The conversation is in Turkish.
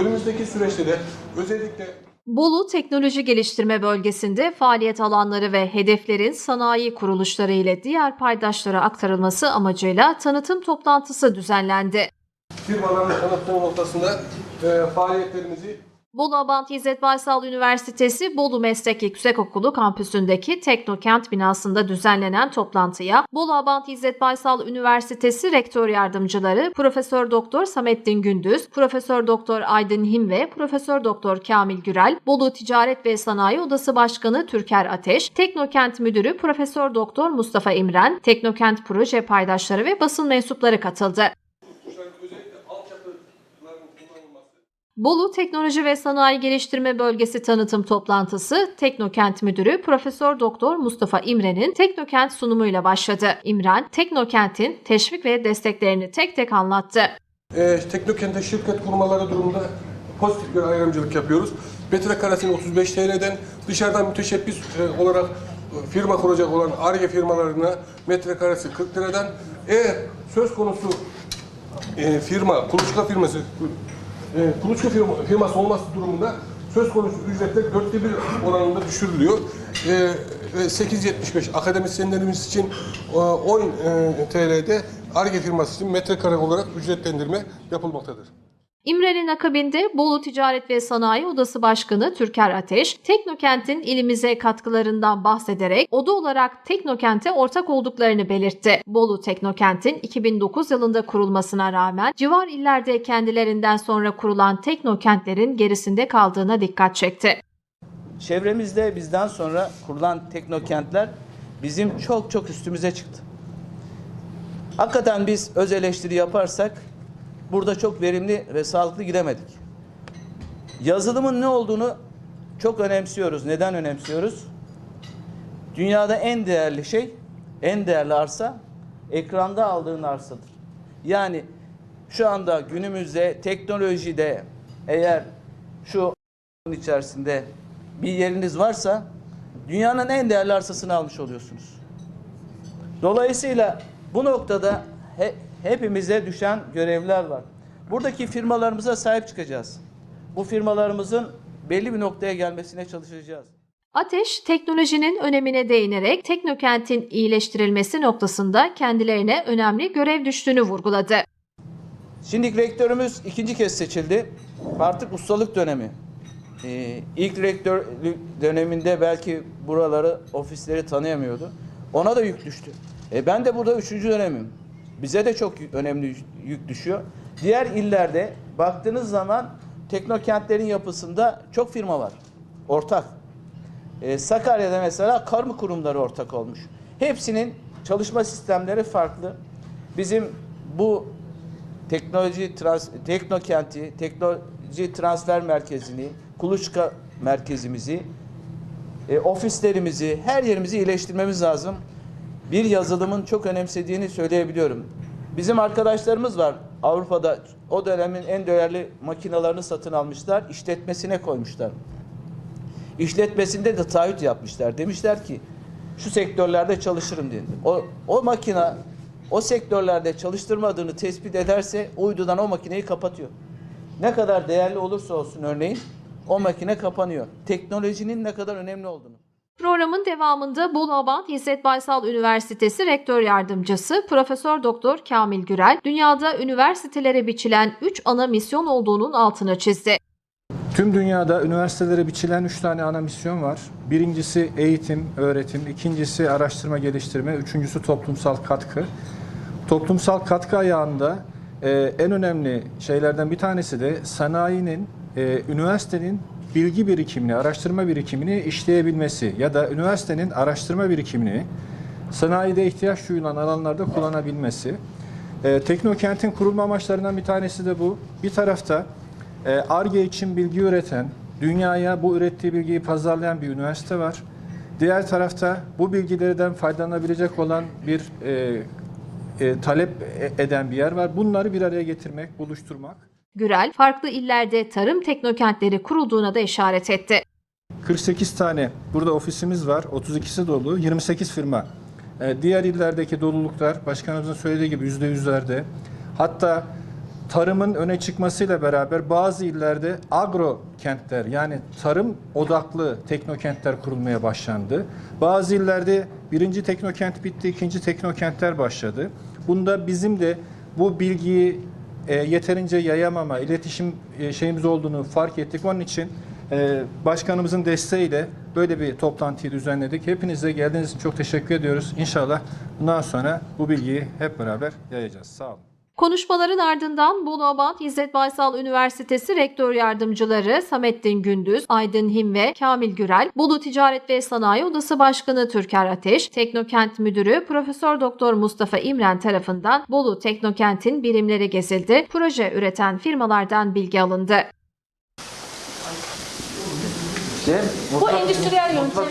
Önümüzdeki süreçte de özellikle Bolu Teknoloji Geliştirme Bölgesi'nde faaliyet alanları ve hedeflerin sanayi kuruluşları ile diğer paydaşlara aktarılması amacıyla tanıtım toplantısı düzenlendi. firmaların tanıtım noktasında e, faaliyetlerimizi Bolu Abant İzzet Baysal Üniversitesi Bolu Meslek Yüksekokulu kampüsündeki Teknokent binasında düzenlenen toplantıya Bolu Abant İzzet Baysal Üniversitesi Rektör Yardımcıları Profesör Doktor Samettin Gündüz, Profesör Doktor Aydın Him ve Profesör Doktor Kamil Gürel, Bolu Ticaret ve Sanayi Odası Başkanı Türker Ateş, Teknokent Müdürü Profesör Doktor Mustafa İmren, Teknokent proje paydaşları ve basın mensupları katıldı. Bolu Teknoloji ve Sanayi Geliştirme Bölgesi tanıtım toplantısı Teknokent Müdürü Profesör Doktor Mustafa İmren'in Teknokent sunumuyla başladı. İmren, Teknokent'in teşvik ve desteklerini tek tek anlattı. e, Teknokent'e şirket kurmaları durumunda pozitif bir ayrımcılık yapıyoruz. Metrekaresini 35 TL'den dışarıdan müteşebbis e, olarak e, firma kuracak olan ARGE firmalarına metrekaresi 40 liradan eğer söz konusu e, firma, kuluçka firması e, kuluçka firma, firması olması durumunda söz konusu ücretler dörtte bir oranında düşürülüyor. E, ve 8.75 akademisyenlerimiz için e, 10 e, TL'de ARGE firması için metrekare olarak ücretlendirme yapılmaktadır. İmren'in akabinde Bolu Ticaret ve Sanayi Odası Başkanı Türker Ateş, Teknokent'in ilimize katkılarından bahsederek oda olarak Teknokent'e ortak olduklarını belirtti. Bolu Teknokent'in 2009 yılında kurulmasına rağmen civar illerde kendilerinden sonra kurulan teknokentlerin gerisinde kaldığına dikkat çekti. Çevremizde bizden sonra kurulan teknokentler bizim çok çok üstümüze çıktı. Hakikaten biz öz eleştiri yaparsak burada çok verimli ve sağlıklı gidemedik. Yazılımın ne olduğunu çok önemsiyoruz. Neden önemsiyoruz? Dünyada en değerli şey, en değerli arsa ekranda aldığın arsadır. Yani şu anda günümüzde teknolojide eğer şu içerisinde bir yeriniz varsa dünyanın en değerli arsasını almış oluyorsunuz. Dolayısıyla bu noktada hepimize düşen görevler var. Buradaki firmalarımıza sahip çıkacağız. Bu firmalarımızın belli bir noktaya gelmesine çalışacağız. Ateş, teknolojinin önemine değinerek Teknokent'in iyileştirilmesi noktasında kendilerine önemli görev düştüğünü vurguladı. Şimdi rektörümüz ikinci kez seçildi. Artık ustalık dönemi. Ee, ilk rektörlük döneminde belki buraları, ofisleri tanıyamıyordu. Ona da yük düştü. E ben de burada üçüncü dönemim. Bize de çok önemli yük düşüyor. Diğer illerde baktığınız zaman teknokentlerin yapısında çok firma var. Ortak. Ee, Sakarya'da mesela kamu kurumları ortak olmuş. Hepsinin çalışma sistemleri farklı. Bizim bu teknoloji trans, teknokenti, teknoloji transfer merkezini, kuluçka merkezimizi, e, ofislerimizi, her yerimizi iyileştirmemiz lazım. Bir yazılımın çok önemsediğini söyleyebiliyorum. Bizim arkadaşlarımız var Avrupa'da o dönemin en değerli makinalarını satın almışlar, işletmesine koymuşlar. İşletmesinde de taahhüt yapmışlar. Demişler ki şu sektörlerde çalışırım diye. O, o makina o sektörlerde çalıştırmadığını tespit ederse uydudan o makineyi kapatıyor. Ne kadar değerli olursa olsun örneğin o makine kapanıyor. Teknolojinin ne kadar önemli olduğunu. Programın devamında Bolu Abant İzzet Baysal Üniversitesi Rektör Yardımcısı Profesör Doktor Kamil Gürel, dünyada üniversitelere biçilen 3 ana misyon olduğunun altını çizdi. Tüm dünyada üniversitelere biçilen üç tane ana misyon var. Birincisi eğitim, öğretim, ikincisi araştırma geliştirme, üçüncüsü toplumsal katkı. Toplumsal katkı ayağında e, en önemli şeylerden bir tanesi de sanayinin, e, üniversitenin bilgi birikimini, araştırma birikimini işleyebilmesi ya da üniversitenin araştırma birikimini sanayide ihtiyaç duyulan alanlarda kullanabilmesi. E, Teknokent'in kurulma amaçlarından bir tanesi de bu. Bir tarafta ARGE için bilgi üreten, dünyaya bu ürettiği bilgiyi pazarlayan bir üniversite var. Diğer tarafta bu bilgilerden faydalanabilecek olan bir e, e, talep e- eden bir yer var. Bunları bir araya getirmek, buluşturmak. Gürel, farklı illerde tarım teknokentleri kurulduğuna da işaret etti. 48 tane burada ofisimiz var. 32'si dolu. 28 firma. E, diğer illerdeki doluluklar başkanımızın söylediği gibi %100'lerde. Hatta tarımın öne çıkmasıyla beraber bazı illerde agro kentler yani tarım odaklı teknokentler kurulmaya başlandı. Bazı illerde birinci teknokent bitti, ikinci teknokentler başladı. Bunda bizim de bu bilgiyi e, yeterince yayamama, iletişim e, şeyimiz olduğunu fark ettik. Onun için e, başkanımızın desteğiyle böyle bir toplantıyı düzenledik. Hepinize geldiğiniz için çok teşekkür ediyoruz. İnşallah bundan sonra bu bilgiyi hep beraber yayacağız. Sağ olun. Konuşmaların ardından Bolu Abant İzzet Baysal Üniversitesi Rektör Yardımcıları Samettin Gündüz, Aydın Him ve Kamil Gürel, Bolu Ticaret ve Sanayi Odası Başkanı Türker Ateş, Teknokent Müdürü Profesör Doktor Mustafa İmren tarafından Bolu Teknokent'in birimleri gezildi. Proje üreten firmalardan bilgi alındı. Bu endüstriyel yöntem.